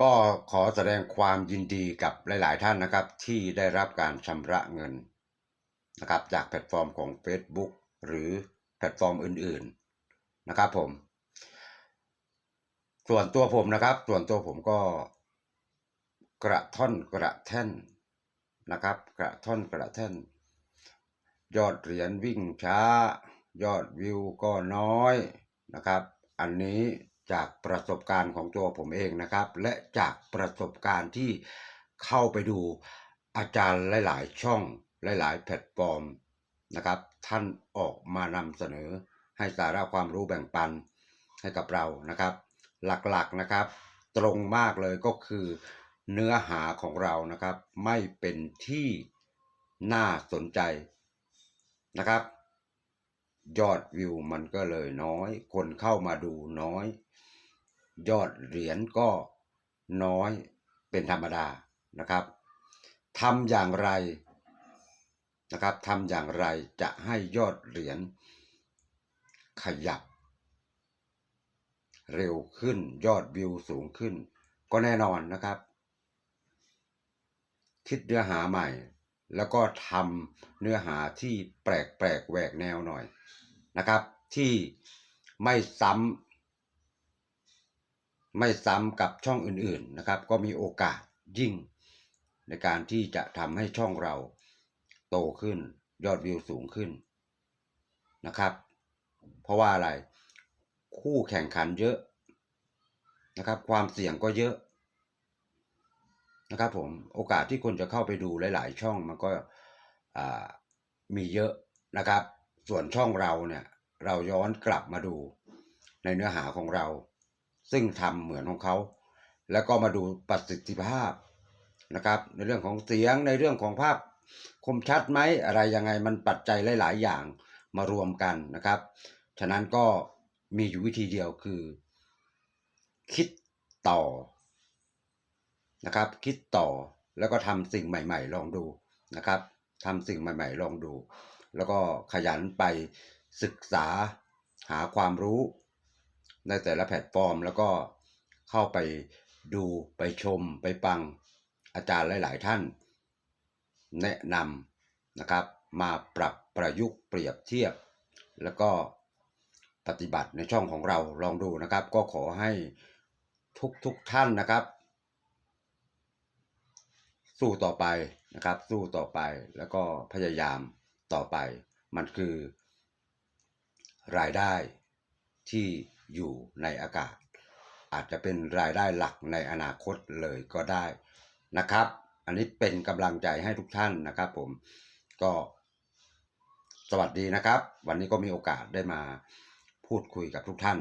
ก็ขอแสดงความยินดีกับหลาย ๆ ท่านนะครับ ที่ได้รับการชำระเงินนะครับจากแพลตฟอร์มของ Facebook หรือแพลตฟอร์มอื่น ๆ นะครับผม ส่วนตัวผมนะครับ ส่วนตัวผมก็กระท่อนกระแท่นนะครับ กระท่อนกระแท่น ยอดเหรียญวิ่งช้า ยอดวิวก็น้อยนะครับ อันนี้ จากประสบการณ์ของตัวผมเองนะครับ และจากประสบการณ์ที่เข้าไปดูอาจารย์หลาย ๆ ช่องหลาย ๆ แพลตฟอร์มนะครับ ท่านออกมานำเสนอให้สาระความรู้แบ่งปันให้กับเรานะครับ หลักๆนะครับ ตรงมากเลยก็คือเนื้อหาของเรานะครับ ไม่เป็นที่น่าสนใจนะครับ ยอดวิวมันก็เลยน้อย คนเข้ามาดูน้อย ยอดเหรียญก็น้อยเป็นธรรมดานะครับทำอย่างไรนะครับทำอย่างไรจะให้ยอดเหรียญขยับ เร็วขึ้นยอดวิวสูงขึ้น ก็แน่นอนนะครับ คิดเนื้อหาใหม่ แล้วก็ทำเนื้อหาที่แปลกแปลกแหวกแนวหน่อยนะครับ ที่ไม่ซ้ำไม่ซ้ำกับช่องอื่นๆนะครับ ก็มีโอกาสยิ่งในการที่จะทำให้ช่องเราโตขึ้นยอดวิวสูงขึ้นนะครับ เพราะว่าอะไรคู่แข่งขันเยอะนะครับ ความเสี่ยงก็เยอะ นะครับผมโอกาสที่คนจะเข้าไปดูหลาย ๆ ช่องมันก็มีเยอะนะครับ ส่วนช่องเราเนี่ยเราย้อนกลับมาดูในเนื้อหาของเรา ซึ่งทำเหมือนของเขา แล้วก็มาดูประสิทธิภาพนะครับ ในเรื่องของเสียงในเรื่องของภาพคมชัดไหมอะไรยังไงมันปัจจัยหลาย ๆ อย่างมารวมกันนะครับ ฉะนั้นก็มีอยู่วิธีเดียวคือ คิดต่อ นะครับ คิดต่อแล้วก็ทำสิ่งใหม่ ๆ ลองดูนะครับทำสิ่งใหม่ ๆ ลองดู แล้วก็ขยันไปศึกษาหาความรู้ในแต่ละแพลตฟอร์ม แล้วก็เข้าไปดูไปชมไปฟังอาจารย์หลาย ๆ ท่าน แนะนำนะครับ มาปรับประยุกต์เปรียบเทียบ แล้วก็ปฏิบัติในช่องของเราลองดูนะครับ ก็ขอให้ทุกๆทท่านนะครับ สู้ต่อไปนะครับ สู้ต่อไปแล้วก็พยายามต่อไป มันคือ รายได้ที่อยู่ในอากาศ อาจจะเป็นรายได้หลักในอนาคตเลยก็ได้นะครับ อันนี้เป็นกำลังใจให้ทุกท่านนะครับผมก็สวัสดีนะครับ วันนี้ก็มีโอกาสได้มาพูดคุยกับทุกท่าน